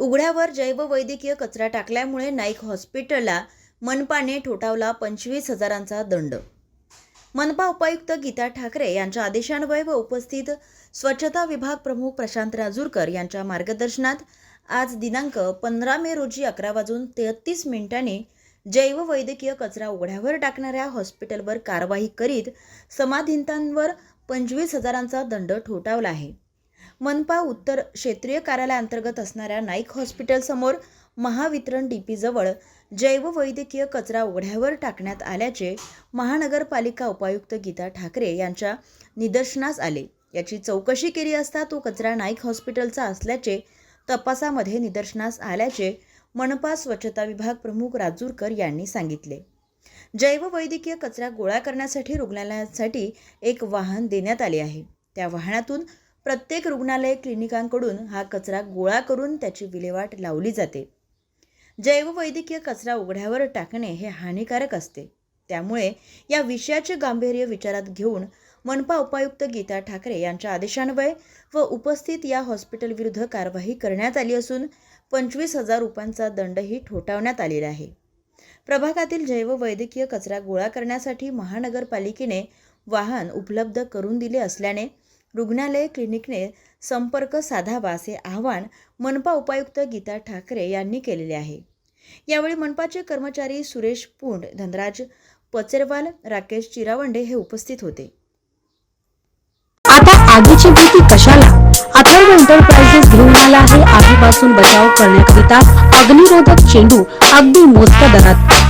उघड्यावर जैववैद्यकीय कचरा टाकल्यामुळे नाईक हॉस्पिटलला मनपाने ठोठावला पंचवीस हजारांचा दंड. मनपा उपायुक्त गीता ठाकरे यांच्या आदेशान्वये व उपस्थित स्वच्छता विभाग प्रमुख प्रशांत राजूरकर यांच्या मार्गदर्शनात आज दिनांक पंधरा मे रोजी अकरा वाजून तेहतीस मिनिटांनी जैववैद्यकीय कचरा उघड्यावर टाकणाऱ्या हॉस्पिटलवर कारवाई करीत समाधितांवर पंचवीस हजारांचा दंड ठोठावला आहे. मनपा उत्तर क्षेत्रीय कार्यालयाअंतर्गत असणाऱ्या नाईक हॉस्पिटलसमोर महावितरण डीपीजवळ जैववैद्यकीय कचरा उघड्यावर टाकण्यात आल्याचे महानगरपालिका उपायुक्त गीता ठाकरे यांच्या निदर्शनास आले. याची चौकशी केली असता तो कचरा नाईक हॉस्पिटलचा असल्याचे तपासामध्ये निदर्शनास आल्याचे मनपा स्वच्छता विभाग प्रमुख राजूरकर यांनी सांगितले. जैववैद्यकीय कचरा गोळा करण्यासाठी रुग्णालयासाठी एक वाहन देण्यात आले आहे. त्या वाहनातून प्रत्येक रुग्णालय क्लिनिकांकडून हा कचरा गोळा करून त्याची विल्हेवाट लावली जाते. जैववैद्यकीय कचरा उघड्यावर टाकणे हे हानिकारक असते. त्यामुळे या विषयाचे गांभीर्य विचारात घेऊन मनपा उपायुक्त गीता ठाकरे यांच्या आदेशान्वये व उपस्थित या हॉस्पिटलविरुद्ध कारवाई करण्यात आली असून पंचवीस हजार रुपयांचा दंडही ठोठावण्यात आलेला आहे. प्रभागातील जैववैद्यकीय कचरा गोळा करण्यासाठी महानगरपालिकेने वाहन उपलब्ध करून दिले असल्याने रुग्णालय क्लिनिकने संपर्क साधावा असे आवाहन मनपा उपायुक्त गीता ठाकरे यांनी केलेले आहे. यावेळी मनपाचे कर्मचारी सुरेश पुंड धनराज पचेरवाल राकेश चिरावंडे हे उपस्थित होते. आता आगीची भीती कशाला? अथर्व एंटरप्राइजेस घेऊन आला आहे. आगीपासून बचाव करण्याकरिता अग्निरोधक चेंडू अगदी मोजक्या दरात.